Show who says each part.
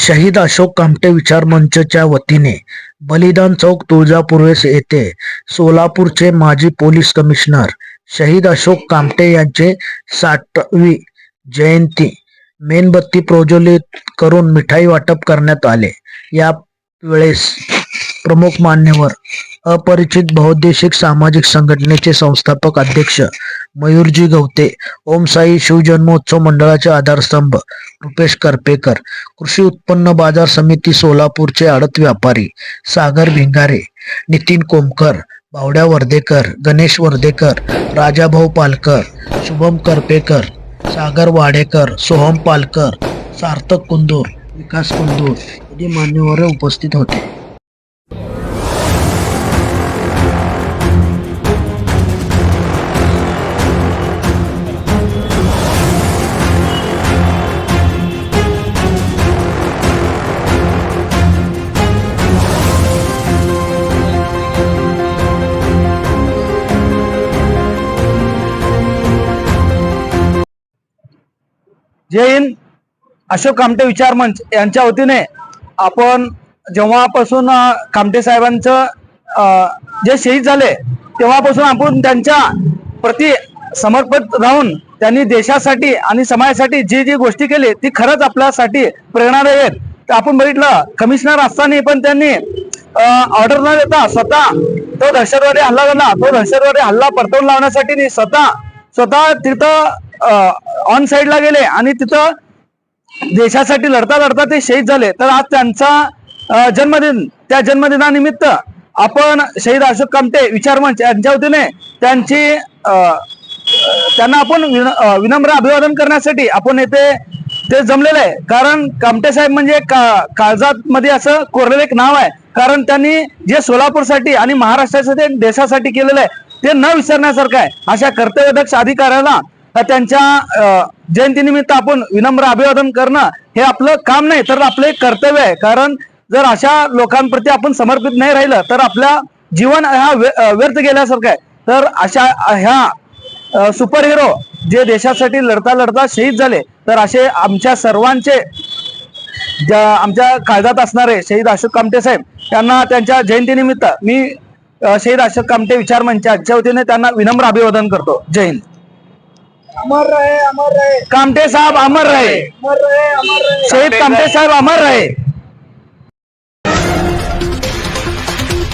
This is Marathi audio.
Speaker 1: शहीद अशोक कामटे विचार मंचच्या वतीने बलिदान चौक तुळजापूर येथे सोलापूरचे माजी पोलीस कमिशनर शहीद अशोक कामटे यांचे साठवी जयंती मेणबत्ती प्रज्वलित करून मिठाई वाटप करण्यात आले. या वेळेस प्रमुख मान्यवर अपरिचित बहुद्देशिक सामाजिक संघटनेचे संस्थापक अध्यक्ष मयूरजी गवते ओमसाई शिवजन्मोत्सव मंडळाचे आधारस्तंभ रुपेश करपेकर कृषी उत्पन्न बाजार समिती सोलापूरचे आडत व्यापारी सागर भिंगारे नितीन कोमकर बावड्या वर्धेकर गणेश वर्धेकर राजाभाऊ पालकर शुभम करपेकर सागर वाडेकर सोहम पालकर सार्थक कुंदूर विकास कुंदूर आदी मान्यवर उपस्थित होते.
Speaker 2: जय हिंद. अशोक कामटे विचार मंच यांच्या वतीने आपण जेव्हापासून कामटे साहेबांचं जे शहीद झाले तेव्हापासून आपण त्यांच्या प्रति समर्पित राहून त्यांनी देशासाठी आणि समाजासाठी जी जी गोष्टी केली ती खरंच आपल्यासाठी प्रेरणादायी आहेत. तर आपण बघितलं कमिशनर असताना पण त्यांनी ऑर्डर न देता स्वतः तो दहशतवादी हल्ला झाला. तो दहशतवादी हल्ला परतवून लावण्यासाठी स्वतः स्वतः तिथं ऑन साईडला गेले आणि तिथं देशासाठी लढता लढता ते शहीद झाले. तर आज त्यांचा जन्मदिन त्या जन्मदिनानिमित्त आपण शहीद अशोक कामटे विचारमंच यांच्या वतीने त्यांची त्यांना आपण विनम्र अभिवादन करण्यासाठी आपण येथे ते जमलेलं आहे. कारण कामटे साहेब म्हणजे का- काळजात मध्ये असं कोरलेलं एक नाव आहे. कारण त्यांनी जे सोलापूरसाठी आणि महाराष्ट्रासाठी देशासाठी केलेलं आहे ते न विसरण्यासारखं आहे. अशा कर्तव्यदक्ष अधिकाऱ्याला त्यांच्या जयंतीनिमित्त आपण विनम्र अभिवादन करणं हे आपलं काम नाही तर आपलं एक कर्तव्य आहे. कारण जर अशा लोकांप्रती आपण समर्पित नाही राहिलं तर आपल्या जीवन हा व्यर्थ गेल्यासारखं आहे. तर अशा ह्या सुपर हिरो जे देशासाठी लढता लढता शहीद झाले तर असे आमच्या सर्वांचे ज्या आमच्या काळजात असणारे शहीद अशोक कामटे साहेब त्यांना त्यांच्या जयंतीनिमित्त मी शहीद अशोक कामटे विचार मंचाच्या वतीने त्यांना विनम्र अभिवादन करतो. जय हिंद.
Speaker 3: अमर रहे अमर रहे।
Speaker 2: कामटे साहब अमर रहे।
Speaker 3: अमर रहे अमर रहे।
Speaker 2: शहीद कामटे साहब अमर रहे।